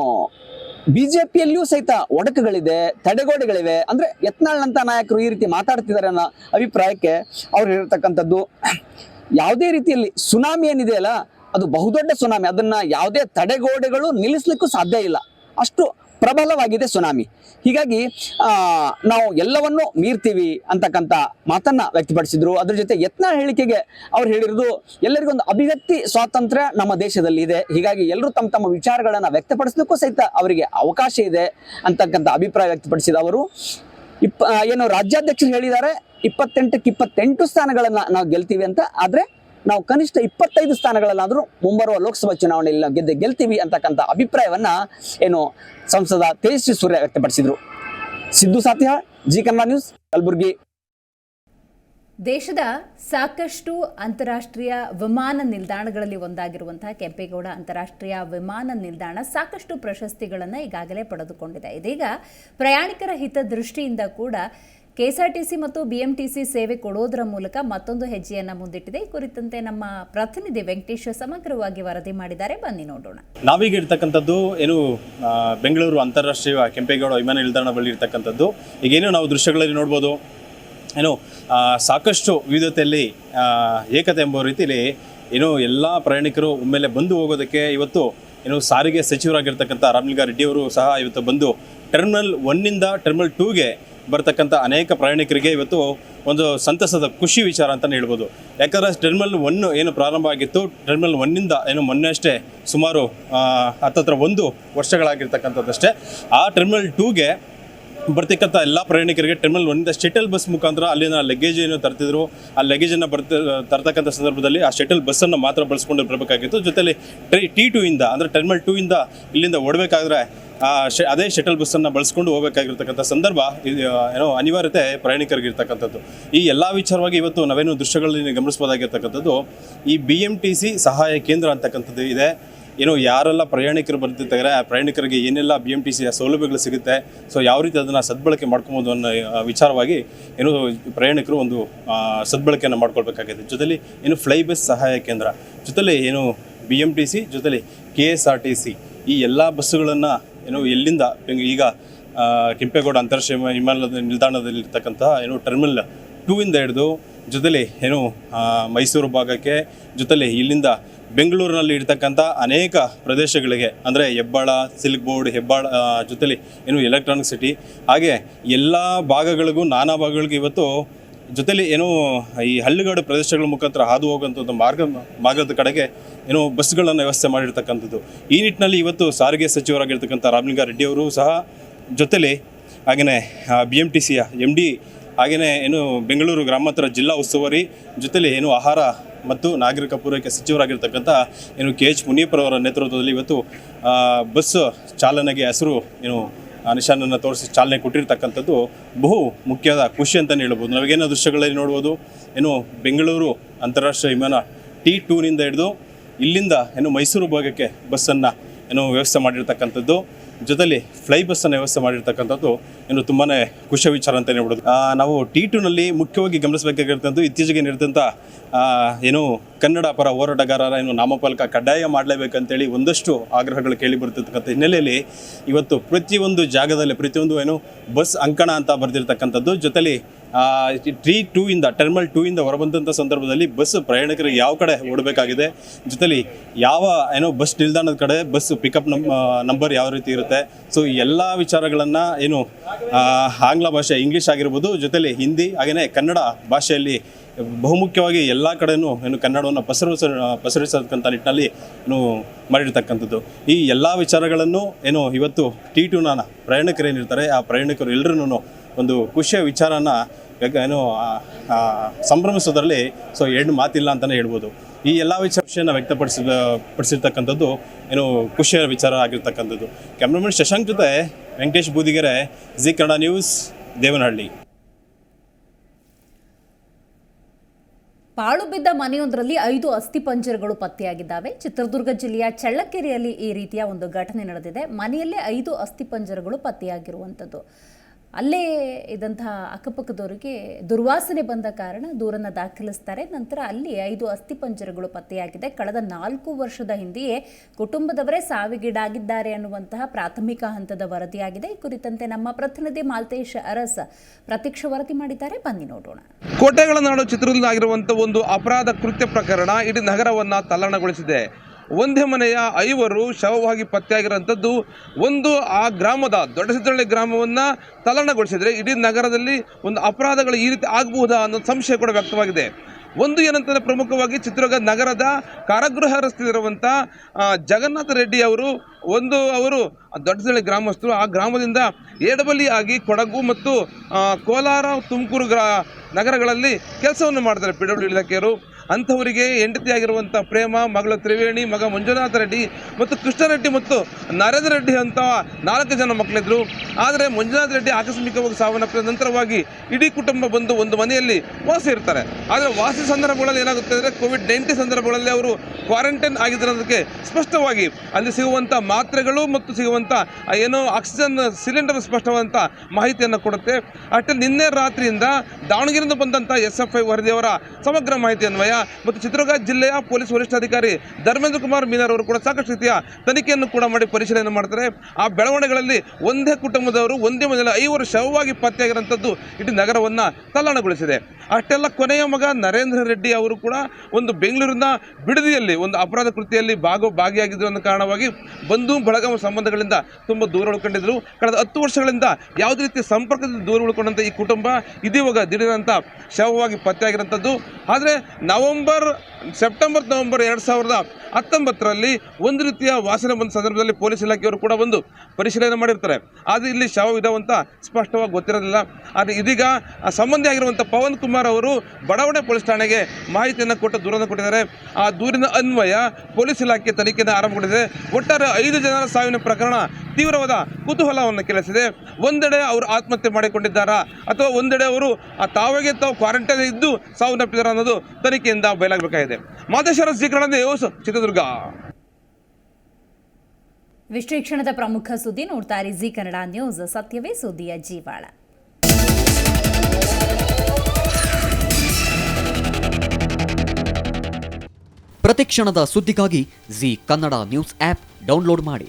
D: ಬಿಜೆಪಿಯಲ್ಲಿಯೂ ಸಹಿತ ಒಡಕುಗಳಿದೆ, ತಡೆಗೋಡೆಗಳಿವೆ. ಅಂದ್ರೆ ಯತ್ನಾಳ್ನಂತ ನಾಯಕರು ಈ ರೀತಿ ಮಾತಾಡ್ತಿದ್ದಾರೆ ಅನ್ನೋ ಅಭಿಪ್ರಾಯಕ್ಕೆ ಅವ್ರು ಹೇಳಿರ್ತಕ್ಕಂಥದ್ದು ಯಾವುದೇ ರೀತಿಯಲ್ಲಿ ಸುನಾಮಿ ಏನಿದೆಯಲ್ಲ ಅದು ಬಹುದೊಡ್ಡ ಸುನಾಮಿ. ಅದನ್ನ ಯಾವುದೇ ತಡೆಗೋಡೆಗಳು ನಿಲ್ಲಿಸ್ಲಿಕ್ಕೂ ಸಾಧ್ಯ ಇಲ್ಲ. ಅಷ್ಟು ಪ್ರಬಲವಾಗಿದೆ ಸುನಾಮಿ. ಹೀಗಾಗಿ ನಾವು ಎಲ್ಲವನ್ನೂ ಮೀರ್ತೀವಿ ಅಂತಕ್ಕಂಥ ಮಾತನ್ನ ವ್ಯಕ್ತಪಡಿಸಿದ್ರು. ಅದ್ರ ಜೊತೆ ಯತ್ನ ಹೇಳಿಕೆಗೆ ಅವ್ರು ಹೇಳಿರೋದು, ಎಲ್ಲರಿಗೂ ಒಂದು ಅಭಿವ್ಯಕ್ತಿ ಸ್ವಾತಂತ್ರ್ಯ ನಮ್ಮ ದೇಶದಲ್ಲಿ ಇದೆ. ಹೀಗಾಗಿ ಎಲ್ಲರೂ ತಮ್ಮ ತಮ್ಮ ವಿಚಾರಗಳನ್ನು ವ್ಯಕ್ತಪಡಿಸ್ಲಿಕ್ಕೂ ಸಹಿತ ಅವರಿಗೆ ಅವಕಾಶ ಇದೆ ಅಂತಕ್ಕಂಥ ಅಭಿಪ್ರಾಯ ವ್ಯಕ್ತಪಡಿಸಿದ ಅವರು. ಇಪ್ಪ ಏನು ರಾಜ್ಯಾಧ್ಯಕ್ಷರು ಹೇಳಿದ್ದಾರೆ, ಇಪ್ಪತ್ತೆಂಟಕ್ಕೆ ಇಪ್ಪತ್ತೆಂಟು ಸ್ಥಾನಗಳನ್ನು ನಾವು ಗೆಲ್ತೀವಿ ಅಂತ. ಆದರೆ ನಾವು ಕನಿಷ್ಠ ಇಪ್ಪತ್ತೈದು ಸ್ಥಾನಗಳಲ್ಲಾದರೂ ಮುಂಬರುವ ಲೋಕಸಭಾ ಚುನಾವಣೆಯಲ್ಲಿ ನಾವು ಗೆದ್ದೆ ಗೆಲ್ತೀವಿ ಅಂತಕ್ಕಂಥ ಅಭಿಪ್ರಾಯವನ್ನ ಏನು ಸಂಸದ ತೇಜಸ್ವಿ ಸೂರ್ಯ ವ್ಯಕ್ತಪಡಿಸಿದ್ರು. Siddu Satya, Zee Kannada News, Kalaburagi.
A: ದೇಶದ ಸಾಕಷ್ಟು ಅಂತಾರಾಷ್ಟ್ರೀಯ ವಿಮಾನ ನಿಲ್ದಾಣಗಳಲ್ಲಿ ಒಂದಾಗಿರುವಂತಹ ಕೆಂಪೇಗೌಡ ಅಂತಾರಾಷ್ಟ್ರೀಯ ವಿಮಾನ ನಿಲ್ದಾಣ ಸಾಕಷ್ಟು ಪ್ರಶಸ್ತಿಗಳನ್ನು ಈಗಾಗಲೇ ಪಡೆದುಕೊಂಡಿದೆ. ಇದೀಗ ಪ್ರಯಾಣಿಕರ ಹಿತದೃಷ್ಟಿಯಿಂದ ಕೂಡ ಕೆಎಸ್ಆರ್ಟಿಸಿ ಮತ್ತು ಬಿಎಂಟಿಸಿ ಸೇವೆ ಕೊಡೋದರ ಮೂಲಕ ಮತ್ತೊಂದು ಹೆಜ್ಜೆಯನ್ನು ಮುಂದಿಟ್ಟಿದೆ. ಈ ಕುರಿತಂತೆ ನಮ್ಮ ಪ್ರತಿನಿಧಿ ವೆಂಕಟೇಶ್ ಸಮಗ್ರವಾಗಿ ವರದಿ ಮಾಡಿದ್ದಾರೆ. ಬನ್ನಿ ನೋಡೋಣ.
E: ನಾವೀಗ ಇರ್ತಕ್ಕಂಥದ್ದು ಏನು ಬೆಂಗಳೂರು ಅಂತಾರಾಷ್ಟ್ರೀಯ ಕೆಂಪೇಗೌಡ ವಿಮಾನ ನಿಲ್ದಾಣ ಬಳಿ ಇರ್ತಕ್ಕಂಥದ್ದು ಈಗೇನು ನಾವು ದೃಶ್ಯಗಳಲ್ಲಿ ನೋಡ್ಬೋದು? ಏನು ಸಾಕಷ್ಟು ವಿವಿಧತೆಯಲ್ಲಿ ಏಕತೆ ಎಂಬ ರೀತಿಯಲ್ಲಿ ಏನು ಎಲ್ಲ ಪ್ರಯಾಣಿಕರು ಒಮ್ಮೆಲೆ ಬಂದು ಹೋಗೋದಕ್ಕೆ ಇವತ್ತು ಏನು ಸಾರಿಗೆ ಸಚಿವರಾಗಿರ್ತಕ್ಕಂಥ ರಾಮಲಿಂಗಾರೆಡ್ಡಿ ಅವರು ಸಹ ಇವತ್ತು ಬಂದು ಟರ್ಮಿನಲ್ ಒನ್ನಿಂದ ಟರ್ಮಿನಲ್ ಟೂಗೆ ಬರ್ತಕ್ಕಂಥ ಅನೇಕ ಪ್ರಯಾಣಿಕರಿಗೆ ಇವತ್ತು ಒಂದು ಸಂತಸದ ಖುಷಿ ವಿಚಾರ ಅಂತಲೇ ಹೇಳ್ಬೋದು. ಯಾಕಂದರೆ ಟರ್ಮಿನಲ್ ಒನ್ ಏನು ಪ್ರಾರಂಭ ಆಗಿತ್ತು, ಟರ್ಮಿನಲ್ ಒನ್ನಿಂದ ಏನು ಮೊನ್ನೆ ಅಷ್ಟೇ ಸುಮಾರು ಹತ್ತತ್ರ ಒಂದು ವರ್ಷಗಳಾಗಿರ್ತಕ್ಕಂಥದ್ದಷ್ಟೇ. ಆ ಟರ್ಮಿನಲ್ ಟೂಗೆ ಬರ್ತಕ್ಕಂಥ ಎಲ್ಲ ಪ್ರಯಾಣಿಕರಿಗೆ ಟರ್ಮಿನಲ್ ಒಂದಿಂದ ಶಟಲ್ ಬಸ್ ಮುಖಾಂತರ ಅಲ್ಲಿನ ಲಗೇಜ್ ಏನು ತರ್ತಿದ್ರು. ಆ ಲಗೇಜನ್ನು ಬರ್ತ, ತರ್ತಕ್ಕಂಥ ಸಂದರ್ಭದಲ್ಲಿ ಆ ಶಟಲ್ ಬಸ್ಸನ್ನು ಮಾತ್ರ ಬಳಸ್ಕೊಂಡು ಬರಬೇಕಾಗಿತ್ತು. ಜೊತೆಲಿ ಟ್ರೈ ಟಿ ಟು ಇಂದ, ಅಂದರೆ ಟರ್ಮಿನಲ್ ಟೂ ಇಂದ ಇಲ್ಲಿಂದ ಓಡಬೇಕಾದ್ರೆ, ಆ ಶ, ಅದೇ ಶಟಲ್ ಬಸ್ಸನ್ನು ಬಳಸ್ಕೊಂಡು ಹೋಗಬೇಕಾಗಿರ್ತಕ್ಕಂಥ ಸಂದರ್ಭ ಏನೋ ಅನಿವಾರ್ಯತೆ ಪ್ರಯಾಣಿಕರಿಗೆ ಇರ್ತಕ್ಕಂಥದ್ದು ಈ ಎಲ್ಲ ವಿಚಾರವಾಗಿ ಇವತ್ತು ನಾವೇನು ದೃಶ್ಯಗಳಲ್ಲಿ ಗಮನಿಸ್ಬೋದಾಗಿರ್ತಕ್ಕಂಥದ್ದು ಈ ಬಿ ಸಹಾಯ ಕೇಂದ್ರ ಅಂತಕ್ಕಂಥದ್ದು ಇದೆ. ಏನು ಯಾರೆಲ್ಲ ಪ್ರಯಾಣಿಕರು ಬರ್ತಿರ್ತಾರೆ, ಆ ಪ್ರಯಾಣಿಕರಿಗೆ ಏನೆಲ್ಲ ಬಿ ಎಂ ಟಿ ಸಿಯ ಸೌಲಭ್ಯಗಳು ಸಿಗುತ್ತೆ, ಸೊ ಯಾವ ರೀತಿ ಅದನ್ನು ಸದ್ಬಳಕೆ ಮಾಡ್ಕೊಬೋದು ಅನ್ನೋ ವಿಚಾರವಾಗಿ ಏನು ಪ್ರಯಾಣಿಕರು ಒಂದು ಸದ್ಬಳಕೆಯನ್ನು ಮಾಡ್ಕೊಳ್ಬೇಕಾಗಿದೆ. ಜೊತೆಲಿ ಏನು ಫ್ಲೈ ಬಸ್ ಸಹಾಯ ಕೇಂದ್ರ, ಜೊತೆಲಿ ಏನು ಬಿ ಎಂ ಟಿ ಸಿ ಜೊತೆಲಿ K S R T C ಈ ಎಲ್ಲ ಬಸ್ಸುಗಳನ್ನು ಏನು ಎಲ್ಲಿಂದ ಈಗ ಕೆಂಪೇಗೌಡ ಅಂತಾರಾಷ್ಟ್ರೀಯ ವಿಮಾನ ನಿಲ್ದಾಣದಲ್ಲಿರ್ತಕ್ಕಂತಹ ಏನು ಟರ್ಮಿನಲ್ ಟೂ ಇಂದ ಹಿಡಿದು ಜೊತೆಲಿ ಏನು ಮೈಸೂರು ಭಾಗಕ್ಕೆ ಜೊತೆಲಿ ಇಲ್ಲಿಂದ ಬೆಂಗಳೂರಿನಲ್ಲಿ ಇರ್ತಕ್ಕಂಥ ಅನೇಕ ಪ್ರದೇಶಗಳಿಗೆ, ಅಂದರೆ ಹೆಬ್ಬಾಳ, ಸಿಲ್ಕ್ ಬೋರ್ಡ್, ಹೆಬ್ಬಾಳ ಜೊತೆಲಿ ಏನು ಎಲೆಕ್ಟ್ರಾನಿಕ್ ಸಿಟಿ ಹಾಗೆ ಎಲ್ಲ ಭಾಗಗಳಿಗೂ, ನಾನಾ ಭಾಗಗಳಿಗೂ ಇವತ್ತು ಜೊತೆಲಿ ಏನು, ಈ ಹಳ್ಳಿಗಾಡು ಪ್ರದೇಶಗಳ ಮುಖಾಂತರ ಹಾದು ಹೋಗುವಂಥದ್ದು ಮಾರ್ಗ, ಮಾರ್ಗದ ಕಡೆಗೆ ಏನು ಬಸ್ಗಳನ್ನು ವ್ಯವಸ್ಥೆ ಮಾಡಿರ್ತಕ್ಕಂಥದ್ದು. ಈ ನಿಟ್ಟಿನಲ್ಲಿ ಇವತ್ತು ಸಾರಿಗೆ ಸಚಿವರಾಗಿರ್ತಕ್ಕಂಥ ರಾಮಲಿಂಗಾರೆಡ್ಡಿಯವರು ಸಹ ಜೊತೆಲಿ ಹಾಗೆಯೇ ಬಿ ಎಂ ಟಿ ಸಿಯ ಎಂ ಡಿ ಹಾಗೆಯೇ ಏನು ಬೆಂಗಳೂರು ಗ್ರಾಮಾಂತರ ಜಿಲ್ಲಾ ಉಸ್ತುವಾರಿ ಜೊತೆಲಿ ಏನು ಆಹಾರ ಮತ್ತು ನಾಗರಿಕ ಪೂರೈಕೆ ಸಚಿವರಾಗಿರ್ತಕ್ಕಂಥ ಏನು ಕೆ ಎಚ್ ಮುನಿಯಪ್ಪರವರ ನೇತೃತ್ವದಲ್ಲಿ ಇವತ್ತು ಬಸ್ ಚಾಲನೆಗೆ ಹೆಸರು ಏನು ನಿಶಾನನ್ನು ತೋರಿಸಿ ಚಾಲನೆ ಕೊಟ್ಟಿರ್ತಕ್ಕಂಥದ್ದು ಬಹು ಮುಖ್ಯದ ಖುಷಿ ಅಂತಲೇ ಹೇಳ್ಬೋದು. ನಾವೇನೋ ದೃಶ್ಯಗಳಲ್ಲಿ ನೋಡ್ಬೋದು ಏನು ಬೆಂಗಳೂರು ಅಂತಾರಾಷ್ಟ್ರೀಯ ವಿಮಾನ ಟಿ ಟೂನಿಂದ ಹಿಡಿದು ಇಲ್ಲಿಂದ ಏನು ಮೈಸೂರು ಭಾಗಕ್ಕೆ ಬಸ್ಸನ್ನು ಏನು ವ್ಯವಸ್ಥೆ ಮಾಡಿರ್ತಕ್ಕಂಥದ್ದು, ಜೊತೆಲಿ ಫ್ಲೈ ಬಸ್ಸನ್ನು ವ್ಯವಸ್ಥೆ ಮಾಡಿರ್ತಕ್ಕಂಥದ್ದು ಏನು ತುಂಬಾ ಖುಷಿಯ ವಿಚಾರ ಅಂತಲೇ ಹೇಳ್ಬೋದು. ನಾವು ಟಿ ಟುನಲ್ಲಿ ಮುಖ್ಯವಾಗಿ ಗಮನಿಸಬೇಕಾಗಿರ್ತದ್ದು ಇತ್ತೀಚೆಗೆ ನಡೆದಂಥ ಏನು ಕನ್ನಡ ಪರ ಹೋರಾಟಗಾರರ ಏನು ನಾಮಫಲಕ ಕಡ್ಡಾಯ ಮಾಡಲೇಬೇಕಂತೇಳಿ ಒಂದಷ್ಟು ಆಗ್ರಹಗಳು ಕೇಳಿ ಬರ್ತಿರ್ತಕ್ಕಂಥ ಹಿನ್ನೆಲೆಯಲ್ಲಿ ಇವತ್ತು ಪ್ರತಿಯೊಂದು ಜಾಗದಲ್ಲಿ, ಪ್ರತಿಯೊಂದು ಏನು ಬಸ್ ಅಂಕಣ ಅಂತ ಬರೆದಿರ್ತಕ್ಕಂಥದ್ದು. ಜೊತೆಲಿ ಟಿ ಟೂ ಇಂದ ಟರ್ಮಿನಲ್ ಟೂ ಇಂದ ಹೊರಬಂದಂಥ ಸಂದರ್ಭದಲ್ಲಿ ಬಸ್ ಪ್ರಯಾಣಿಕರಿಗೆ ಯಾವ ಕಡೆ ಓಡಬೇಕಾಗಿದೆ. ಜೊತೆಲಿ ಯಾವ ಏನೋ ಬಸ್ ನಿಲ್ದಾಣದ ಕಡೆ ಬಸ್ ಪಿಕಪ್ ನಂಬರ್ ಯಾವ ರೀತಿ ಇರುತ್ತೆ. ಸೊ ಎಲ್ಲ ವಿಚಾರಗಳನ್ನು ಏನು ಆಂಗ್ಲ ಭಾಷೆ, ಇಂಗ್ಲೀಷ್ ಆಗಿರ್ಬೋದು ಜೊತೆಯಲ್ಲಿ ಹಿಂದಿ ಹಾಗೆಯೇ ಕನ್ನಡ ಭಾಷೆಯಲ್ಲಿ ಬಹುಮುಖ್ಯವಾಗಿ ಎಲ್ಲ ಕಡೆಯೂ ಏನು ಕನ್ನಡವನ್ನು ಪಸರಿಸ, ಪಸರಿಸತಕ್ಕಂಥ ನಿಟ್ಟಿನಲ್ಲಿ ಏನು ಮಾಡಿರ್ತಕ್ಕಂಥದ್ದು. ಈ ಎಲ್ಲ ವಿಚಾರಗಳನ್ನು ಏನು ಇವತ್ತು ಟಿ ಟು ಪ್ರಯಾಣಿಕರು ಏನಿರ್ತಾರೆ, ಆ ಪ್ರಯಾಣಿಕರು ಎಲ್ಲರೂ ಒಂದು ಖುಷಿಯ ವಿಚಾರನ ಏನು ಸಂಭ್ರಮಿಸೋದ್ರಲ್ಲಿ ಸೊ, ಎರಡು ಮಾತಿಲ್ಲ ಅಂತಲೇ ಹೇಳ್ಬೋದು. ಈ ಎಲ್ಲ ವಿಚಾರ ವ್ಯಕ್ತಪಡಿಸಿ ಪಡಿಸಿರ್ತಕ್ಕಂಥದ್ದು ಏನು ಖುಷಿಯ ವಿಚಾರ ಆಗಿರ್ತಕ್ಕಂಥದ್ದು. ಕ್ಯಾಮ್ರಾಮನ್ ಶಶಾಂಕ್ ಜೊತೆ ವೆಂಕಟೇಶ್ ಬೂದಿಗೆರೆ, ಜಿ ಕನ್ನಡ ನ್ಯೂಸ್, ದೇವನಹಳ್ಳಿ.
A: ಪಾಳು ಬಿದ್ದ ಮನೆಯೊಂದರಲ್ಲಿ ಐದು ಅಸ್ಥಿಪಂಜರಗಳು ಪತ್ತೆಯಾಗಿದ್ದಾವೆ. ಚಿತ್ರದುರ್ಗ ಜಿಲ್ಲೆಯ ಚಳ್ಳಕೆರೆಯಲ್ಲಿ ಈ ರೀತಿಯ ಒಂದು ಘಟನೆ ನಡೆದಿದೆ. ಮನೆಯಲ್ಲೇ ಐದು ಅಸ್ಥಿಪಂಜರಗಳು ಪತ್ತೆಯಾಗಿರುವಂಥದ್ದು. ಅಲ್ಲೇ ಇದ್ದಂತಹ ಅಕ್ಕಪಕ್ಕದವರಿಗೆ ದುರ್ವಾಸನೆ ಬಂದ ಕಾರಣ ದೂರನ್ನು ದಾಖಲಿಸ್ತಾರೆ. ನಂತರ ಅಲ್ಲಿ ಐದು ಅಸ್ಥಿಪಂಜರಗಳು ಪತ್ತೆಯಾಗಿದೆ. ಕಳೆದ ನಾಲ್ಕು ವರ್ಷದ ಹಿಂದೆಯೇ ಕುಟುಂಬದವರೇ ಸಾವಿಗೀಡಾಗಿದ್ದಾರೆ ಅನ್ನುವಂತಹ ಪ್ರಾಥಮಿಕ ಹಂತದ ವರದಿಯಾಗಿದೆ. ಈ ಕುರಿತಂತೆ ನಮ್ಮ ಪ್ರತಿನಿಧಿ ಮಾಲ್ತೇಶ್ ಅರಸ್ ಪ್ರತ್ಯಕ್ಷ ವರದಿ ಮಾಡಿದ್ದಾರೆ. ಬನ್ನಿ ನೋಡೋಣ.
F: ಕೋಟೆಗಳ ನಾಡು ಚಿತ್ರದಲ್ಲಿ ಆಗಿರುವಂತಹ ಒಂದು ಅಪರಾಧ ಕೃತ್ಯ ಪ್ರಕರಣ ಇಡೀ ನಗರವನ್ನ ತಲ್ಲಣಗೊಳಿಸಿದೆ. ಒಂದೇ ಮನೆಯ ಐವರು ಶವವಾಗಿ ಪತ್ತೆಯಾಗಿರುವಂಥದ್ದು. ಒಂದು ಆ ಗ್ರಾಮದ ದೊಡ್ಡಸಿದ್ದಳ್ಳಿ ಗ್ರಾಮವನ್ನು ತಲ್ಲಣಗೊಳಿಸಿದರೆ ಇಡೀ ನಗರದಲ್ಲಿ ಒಂದು ಅಪರಾಧಗಳು ಈ ರೀತಿ ಆಗಬಹುದಾ ಅನ್ನೋ ಸಂಶಯ ಕೂಡ ವ್ಯಕ್ತವಾಗಿದೆ. ಒಂದು ಏನಂತಂದರೆ ಪ್ರಮುಖವಾಗಿ ಚಿತ್ರದುರ್ಗ ನಗರದ ಕಾರಾಗೃಹ ರಸ್ತೆಯಲ್ಲಿರುವಂಥ ಜಗನ್ನಾಥ ರೆಡ್ಡಿ ಅವರು, ಒಂದು ಅವರು ದೊಡ್ಡದಳ್ಳಿ ಗ್ರಾಮಸ್ಥರು, ಆ ಗ್ರಾಮದಿಂದ ಏಡಬಲಿ ಆಗಿ ಕೊಡಗು ಮತ್ತು ಕೋಲಾರ ತುಮಕೂರು ಗ್ರಾ, ನಗರಗಳಲ್ಲಿ ಕೆಲಸವನ್ನು ಮಾಡ್ತಾರೆ ಪಿ ಡಬ್ಲ್ಯೂ ಇಲಾಖೆಯವರು. ಅಂಥವರಿಗೆ ಹೆಂಡತಿಯಾಗಿರುವಂಥ ಪ್ರೇಮ, ಮಗಳು ತ್ರಿವೇಣಿ, ಮಗ ಮಂಜುನಾಥ ರೆಡ್ಡಿ ಮತ್ತು ಕೃಷ್ಣರೆಡ್ಡಿ ಮತ್ತು ನರೇಂದ್ರ ರೆಡ್ಡಿ ಅಂತ ನಾಲ್ಕು ಜನ ಮಕ್ಕಳಿದ್ರು. ಆದರೆ ಮಂಜುನಾಥ ರೆಡ್ಡಿ ಆಕಸ್ಮಿಕವಾಗಿ ಸಾವನ್ನಪ್ಪಿದ ನಂತರವಾಗಿ ಇಡೀ ಕುಟುಂಬ ಬಂದು ಒಂದು ಮನೆಯಲ್ಲಿ ವಾಸ ಇರ್ತಾರೆ. ಆದರೆ ವಾಸಿ ಸಂದರ್ಭಗಳಲ್ಲಿ ಏನಾಗುತ್ತೆ ಅಂದರೆ ಕೋವಿಡ್ ನೈನ್ಟೀನ್ ಸಂದರ್ಭಗಳಲ್ಲಿ ಅವರು ಕ್ವಾರಂಟೈನ್ ಆಗಿದ್ದಕ್ಕೆ ಸ್ಪಷ್ಟವಾಗಿ ಅಲ್ಲಿ ಸಿಗುವಂಥ ಮಾತ್ರೆಗಳು ಮತ್ತು ಸಿಗುವಂಥ ಏನೋ ಆಕ್ಸಿಜನ್ ಸಿಲಿಂಡರ್ ಸ್ಪಷ್ಟವಾದಂಥ ಮಾಹಿತಿಯನ್ನು ಕೊಡುತ್ತೆ. ಅಷ್ಟೇ ನಿನ್ನೆ ರಾತ್ರಿಯಿಂದ ದಾವಣಗೆರೆಯಿಂದ ಬಂದಂಥ ಎಸ್ ಎಫ್ ಐ ವರದಿಯವರ ಸಮಗ್ರ ಮಾಹಿತಿ ಅನ್ವಯ ಮತ್ತು ಚಿತ್ರದುರ್ಗ ಜಿಲ್ಲೆಯ ಪೊಲೀಸ್ ವರಿಷ್ಠಾಧಿಕಾರಿ ಧರ್ಮೇಂದ್ರ ಕುಮಾರ್ ಮೀನರ್ ಅವರು ಕೂಡ ಸಾಕಷ್ಟು ರೀತಿಯ ತನಿಖೆಯನ್ನು ಕೂಡ ಮಾಡಿ ಪರಿಶೀಲನೆ ಮಾಡ್ತಾರೆ. ಆ ಬೆಳವಣಿಗೆಗಳಲ್ಲಿ ಒಂದೇ ಕುಟುಂಬದವರು ಒಂದೇ ಮನೆಯಲ್ಲಿ ಐವರು ಶವವಾಗಿ ಪತ್ತೆಯಾಗಿರುವಂಥದ್ದು ಇಡೀ ನಗರವನ್ನು ತಲ್ಲಣಗೊಳಿಸಿದೆ. ಅಷ್ಟೆಲ್ಲ ಕೊನೆಯ ಮಗ ನರೇಂದ್ರ ರೆಡ್ಡಿ ಅವರು ಕೂಡ ಒಂದು ಬೆಂಗಳೂರಿನ ಬಿಡದಿಯಲ್ಲಿ ಒಂದು ಅಪರಾಧ ಕೃತಿಯಲ್ಲಿ ಭಾಗ, ಭಾಗಿಯಾಗಿದ್ರು ಕಾರಣವಾಗಿ ಬಂಧು ಬಳಗ ಸಂಬಂಧಗಳಿಂದ ತುಂಬ ದೂರ ಉಳ್ಕೊಂಡಿದ್ರು. ಕಳೆದ ಹತ್ತು ವರ್ಷಗಳಿಂದ ಯಾವುದೇ ರೀತಿಯ ಸಂಪರ್ಕದಿಂದ ದೂರ ಉಳ್ಕೊಂಡಂಥ ಈ ಕುಟುಂಬ ಇದೀವಾಗ ದಿಢೀರಂತ ಶವವಾಗಿ ಪತ್ತೆಯಾಗಿರೋಂಥದ್ದು ಆದರೆ ನವೆಂಬರ್, ಸೆಪ್ಟೆಂಬರ್, ನವೆಂಬರ್ ಎರಡು ಸಾವಿರದ ಹತ್ತೊಂಬತ್ತರಲ್ಲಿ ಒಂದು ರೀತಿಯ ವಾಸನೆ ಬಂದ ಸಂದರ್ಭದಲ್ಲಿ ಪೊಲೀಸ್ ಇಲಾಖೆಯವರು ಕೂಡ ಒಂದು ಪರಿಶೀಲನೆ ಮಾಡಿರ್ತಾರೆ. ಆದರೆ ಇಲ್ಲಿ ಶವವಿದಾವಂತ ಸ್ಪಷ್ಟವಾಗಿ ಗೊತ್ತಿರೋದಿಲ್ಲ ಆದರೆ ಇದೀಗ ಆ ಸಂಬಂಧಿ ಆಗಿರುವಂಥ ಪವನ್ ಕುಮಾರ್ ಅವರು ಬಡಾವಣೆ ಪೊಲೀಸ್ ಠಾಣೆಗೆ ಮಾಹಿತಿಯನ್ನು ಕೊಟ್ಟು ದೂರನ್ನು ಕೊಟ್ಟಿದ್ದಾರೆ. ಆ ದೂರಿನ ಅನ್ವಯ ಪೊಲೀಸ್ ಇಲಾಖೆ ತನಿಖೆಯನ್ನು ಆರಂಭಗೊಂಡಿದೆ. ಒಟ್ಟಾರೆ ಐದು ಜನರ ಸಾವಿನ ಪ್ರಕರಣ ತೀವ್ರವಾದ ಕುತೂಹಲವನ್ನು ಕೆಲಸಿದೆ ಒಂದೆಡೆ ಅವರು ಆತ್ಮಹತ್ಯೆ ಮಾಡಿಕೊಂಡಿದ್ದಾರಾ? ಅಥವಾ ಒಂದೆಡೆ ಅವರು ಆ ತಾವಾಗೆ ತಾವು ಕ್ವಾರಂಟೈನ್ ಇದ್ದು ಸಾವನ್ನಪ್ಪಿದ್ದಾರೆ ಅನ್ನೋದು ತನಿಖೆಯಿಂದ ಬಯಲಾಗಬೇಕಾಗಿದೆ. ಮಾದೇಶ್ವರ ಶ್ರೀಕರಣದ ನ್ಯೂಸ್ ಚಿತ್ರದುರ್ಗ.
A: ವಿಶ್ವ ಕ್ಷಣದ ಪ್ರಮುಖ ಸುದ್ದಿ ನೋಡ್ತಾರೆ ಜಿ ಕನ್ನಡ ನ್ಯೂಸ್ ಸತ್ಯವೇ ಸುದ್ದಿಯ ಜೀವಾಳ.
G: ಪ್ರತಿಕ್ಷಣದ ಸುದ್ದಿಗಾಗಿ Zee Kannada News app download ಮಾಡಿ.